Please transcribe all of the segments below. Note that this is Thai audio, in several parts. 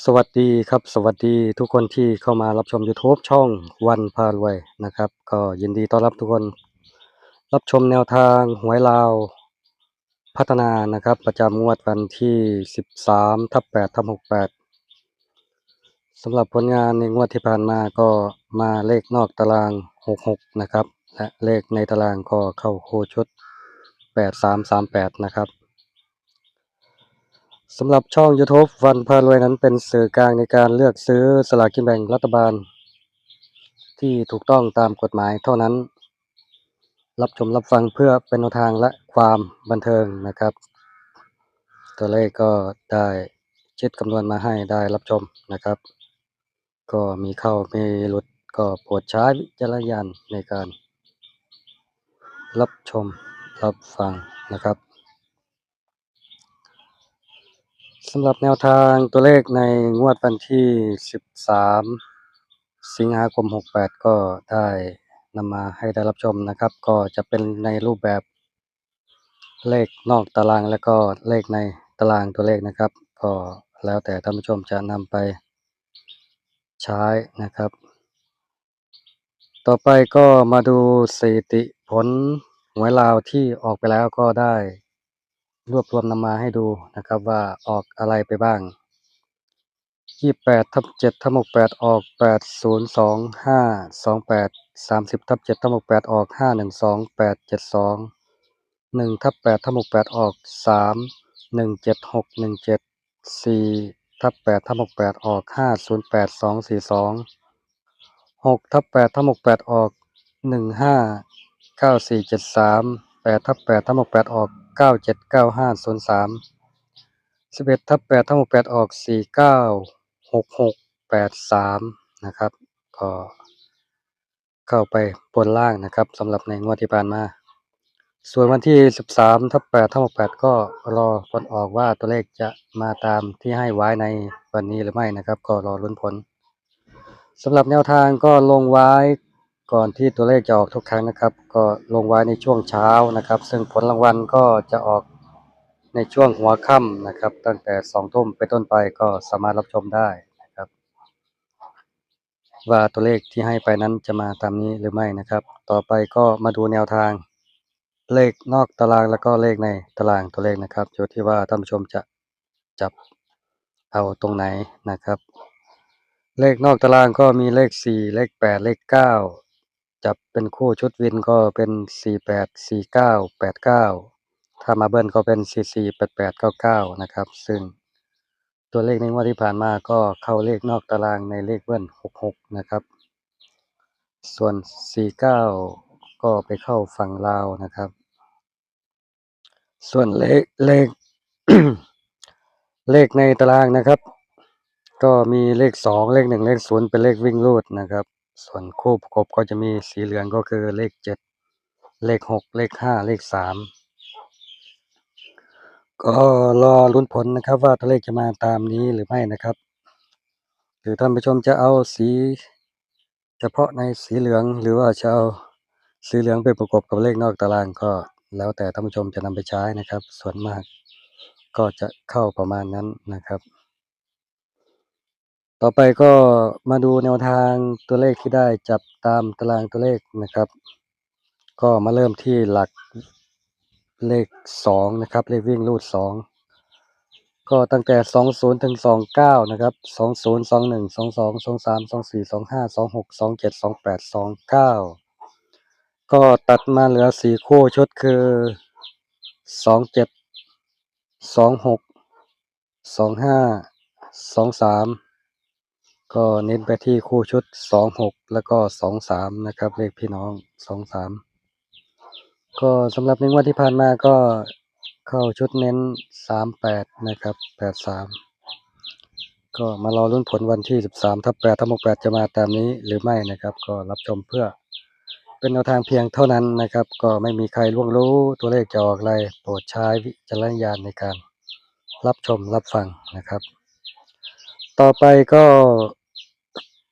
สวัสดีครับสวัสดีทุกคนที่เข้ามารับชม YouTube ช่องวันพารวยนะครับ ก็ยินดีต้อนรับทุกคน รับชมแนวทางหวยลาวพัฒนานะครับ ประจำงวดวันที่ 13ทับ8ทับ68สำหรับผลงานในงวดที่ผ่านมาก็มาเลขนอกตาราง 66 นะครับ และเลขในตารางก็เข้าโคชุด 8338 นะครับ สำหรับช่อง YouTube วันพารวยนั้นเป็นสื่อกลางในการเลือกซื้อสลากกินแบ่งรัฐบาล ที่ถูกต้องตามกฎหมายเท่านั้น รับชมรับฟังเพื่อเป็นแนวทางและความบันเทิงนะครับ ตัวเลขก็ได้เช็ดคำนวณมาให้ได้รับชมนะครับ ก็มีเข้ามีหลุดก็โปรดใช้วิจารณญาณในการ รับชมรับฟังนะครับ สำหรับแนวทางตัวเลขในงวดวันที่ 13 สิงหาคม 68 ก็ได้นำมาให้ได้รับชมนะครับ ก็จะเป็นในรูปแบบเลขนอกตารางและก็เลขในตารางตัวเลขนะครับ ก็แล้วแต่ท่านผู้ชมจะนำไปใช้นะครับ ต่อไปก็มาดูสถิติผลหวยลาวที่ออกไปแล้วก็ได้ รวบรวมนำมาให้ดูนะครับว่าออกอะไรไปบ้าง28ทับ7ทับ68ออก8025 28 30ทับ7ทับ68ออก512 872 1ทับ8ทับ68ออก3 176 17 4ทับ8ทับ68ออก508 242 6ทับ8ทับ68ออก15 9473 8ทับ8ทับ68ออก 979503 11ทับ8ทับ68ออก496683นะครับก็เข้าไปบนล่างนะครับสำหรับในงวดที่ผ่านมา ส่วนวันที่13ทับ8ทับ68ก็รอผลออกว่าตัวเลขจะมาตามที่ให้ไว้ในวันนี้หรือไม่นะครับ ก็รอลุ้นผลสำหรับแนวทางก็ลงไว้ ก่อนที่ตัวเลขจะออกทุกครั้งนะครับ ก็ลงไว้ในช่วงเช้านะครับ ซึ่งผลรางวัลก็จะออกในช่วงหัวค่ำนะครับ ตั้งแต่สองทุ่มไปต้นไปก็สามารถรับชมได้นะครับ ว่าตัวเลขที่ให้ไปนั้นจะมาตามนี้หรือไม่นะครับ ต่อไปก็มาดูแนวทาง เลขนอกตารางแล้วก็เลขในตารางตัวเลขนะครับอยู่ที่ว่าท่านผู้ชมจะจับเอาตรงไหนนะครับ เลขนอกตารางก็มีเลขสี่เลขแปดเลขเก้า จับเป็นคู่ชุดวินก็เป็นสี่แปดสี่เก้าแปดเก้าถ้ามาเบิ้ลก็เป็นสี่สี่แปดแปดเก้าเก้านะครับ ซึ่งตัวเลขในงวดที่ผ่านมาก็เข้าเลขนอกตารางในเลขเบิ้ลหกหกนะครับ ส่วนสี่เก้าก็ไปเข้าฝั่งลาวนะครับ ส่วนเลขเลขเลขในตารางนะครับ ก็มีเลขสองเลขหนึ่งเลขศูนย์เป็นเลขวิ่งรูดนะครับ ส่วนคู่ประกบก็จะมีสีเหลืองก็คือเลขเจ็ดเลขหกเลขห้าเลขสามก็รอลุ้นผลนะครับ ว่าตัวเลขจะมาตามนี้หรือไม่นะครับ หรือท่านผู้ชมจะเอาสีเฉพาะในสีเหลืองหรือว่าจะเอาสีเหลืองไปประกบกับเลขนอกตารางก็แล้วแต่ท่านผู้ชมจะนำไปใช้นะครับ ส่วนมากก็จะเข้าประมาณนั้นนะครับ ต่อไปก็มาดูแนวทางตัวเลขที่ได้จับตามตารางตัวเลขนะครับ ก็มาเริ่มที่หลักเลขสองนะครับ เลขวิ่งรูดสองก็ตั้งแต่สองศูนย์ถึงสองเก้านะครับสองศูนย์สองหนึ่งสองสองสองสามสองสี่สองห้าสองหกสองเจ็ดสองแปดสองเก้าก็ตัดมาเหลือสี่คู่ชุดคือสองเจ็ดสองห ก็เน้นไปที่คู่ชุดสองหกแล้วก็สองสามนะครับ เลขพี่น้องสองสามก็สำหรับในงวดที่ผ่านมาก็เข้าชุดเน้นสามแปดนะครับแปดสามก็มารอลุ้นผลวันที่สิบสามทับแปดทับหกแปดจะมาตามนี้หรือไม่นะครับ ก็รับชมเพื่อเป็นแนวทางเพียงเท่านั้นนะครับ ก็ไม่มีใครล่วงรู้ตัวเลขจะออกอะไรโปรดใช้วิจารณญาณในการ รับชมรับฟังนะครับ ต่อไปก็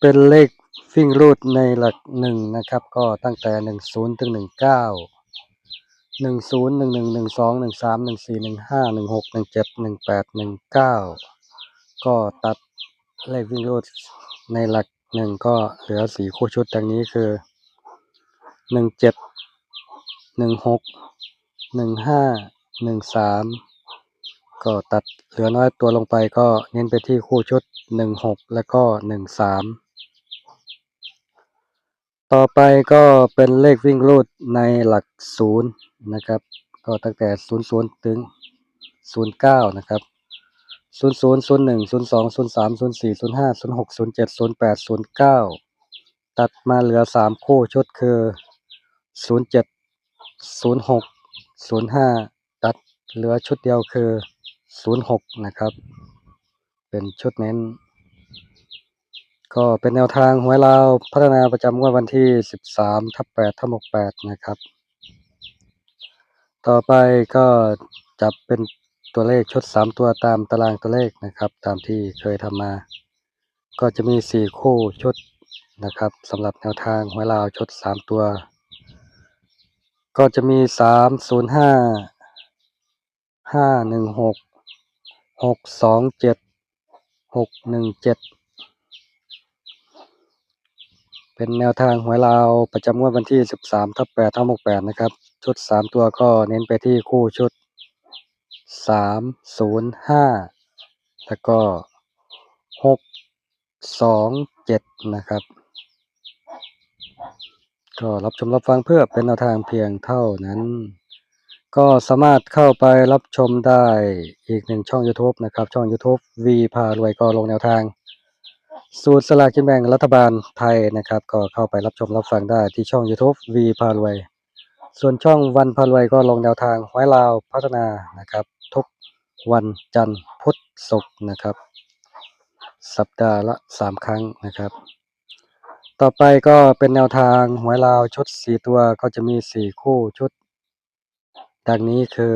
เป็นเลขฟิ่งรูดในหลักหนึ่งนะครับ ก็ตั้งแต่หนึ่งศูนย์ถึงหนึ่งเก้าหนึ่งศูนย์หนึ่งหนึ่งหนึ่งสองหนึ่งสามหนึ่งสี่หนึ่งห้าหนึ่งหกหนึ่งเจ็ดหนึ่งแปดหนึ่งเก้าก็ตัดเลขวิ่งรูดในหลักหนึ่งก็เหลือสี่คู่ชุดดังนี้คือหนึ่งเจ็ดหนึ่งหกหนึ่งห้าหนึ่งสามก็ตัดเหลือน้อยตัวลงไปก็เน้นไปที่คู่ชุดหนึ่งหกแล้วก็หนึ่งสาม ต่อไปก็เป็นเลขวิ่งรูดในหลักศูนย์นะครับ ก็ตั้งแต่ศูนย์ศูนย์ถึงศูนย์เก้านะครับศูนย์ศูนย์ศูนย์หนึ่งศูนย์สองศูนย์สามศูนย์สี่ศูนย์ห้าศูนย์หกศูนย์เจ็ดศูนย์แปดศูนย์เก้าตัดมาเหลือสามคู่ชุดคือศูนย์เจ็ดศูนย์หกศูนย์ห้าตัดเหลือชุดเดียวคือศูนย์หกนะครับ เป็นชุดเน้น ก็เป็นแนวทางหวยลาวพัฒนาประจำวดวันที่ 13ทับ8ทับ68 นะครับ ต่อไปก็จับเป็นตัวเลขชุด 3 ตัวตามตารางตัวเลขนะครับ ตามที่เคยทำมา ก็จะมี 4 คู่ชุดนะครับสำหรับแนวทางหวยลาวชุด 3 ตัว ก็จะมี 305 516 627 617 เป็นแนวทางหวยลาวประจำงวดวันที่ 13ทับ8ทับ68 นะครับ ชุด 3 ตัวก็เน้นไปที่คู่ชุด 305 แล้วก็ 627 นะครับ ก็รับชมรับฟังเพื่อเป็นแนวทางเพียงเท่านั้น ก็สามารถเข้าไปรับชมได้อีกหนึ่งช่อง YouTube นะครับ ช่อง YouTube V พารวยก็ลงแนวทาง สูตรสลากกินแบ่งรัฐบาลไทยนะครับ ก็เข้าไปรับชมรับฟังได้ที่ช่อง YouTube V พารวย ส่วนช่องวันพารวยก็ลงแนวทางหวยลาวพัฒนานะครับ ทุกวันจันทร์พุธศุกร์นะครับ สัปดาห์ละ 3 ครั้งนะครับ ต่อไปก็เป็นแนวทางหวยลาวชุด 4 ตัวก็จะมี 4 คู่ชุด ดังนี้คือ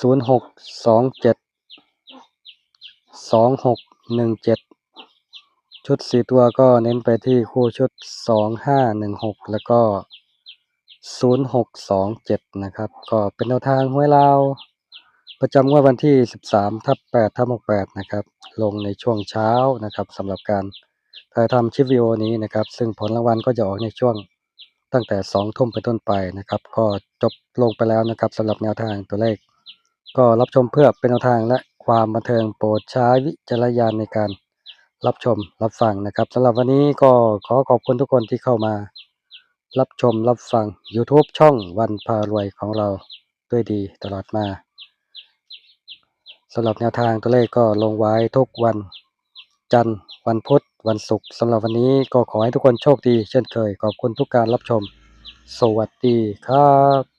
1 3 0 5 2 5 1 6 0 6 2 7 2 6 1 7ชุด4ตัวก็เน้นไปที่คู่ชุด2 5 1 6แล้วก็0 6 2 7นะครับ ก็เป็นแนวทางหวยลาวประจำงวดวันที่ 13ทับ8ทับ68 นะครับ ลงในช่วงเช้านะครับสำหรับการถ่ายทำคลิปวิดีโอนี้นะครับ ซึ่งผลรางวัลก็จะออกในช่วงตั้งแต่ 2 ทุ่มเป็นต้นไปนะครับ ก็จบลงไปแล้วนะครับสำหรับแนวทางตัวเลข ก็รับชมเพื่อเป็นแนวทางและความบันเทิงโปรดใช้วิจารณญาณในการรับชมรับฟังนะครับสำหรับวันนี้ก็ขอขอบคุณทุกคนที่เข้ามา รับชมรับฟัง YouTube ช่องวันพารวยของเราด้วยดีตลอดมาสำหรับแนวทางตัวเลขก็ลงไว้ทุกวัน จันทร์วันพุธวันศุกร์สำหรับวันนี้ก็ขอให้ทุกคนโชคดีเช่นเคย ขอบคุณทุกการรับชม สวัสดีครับ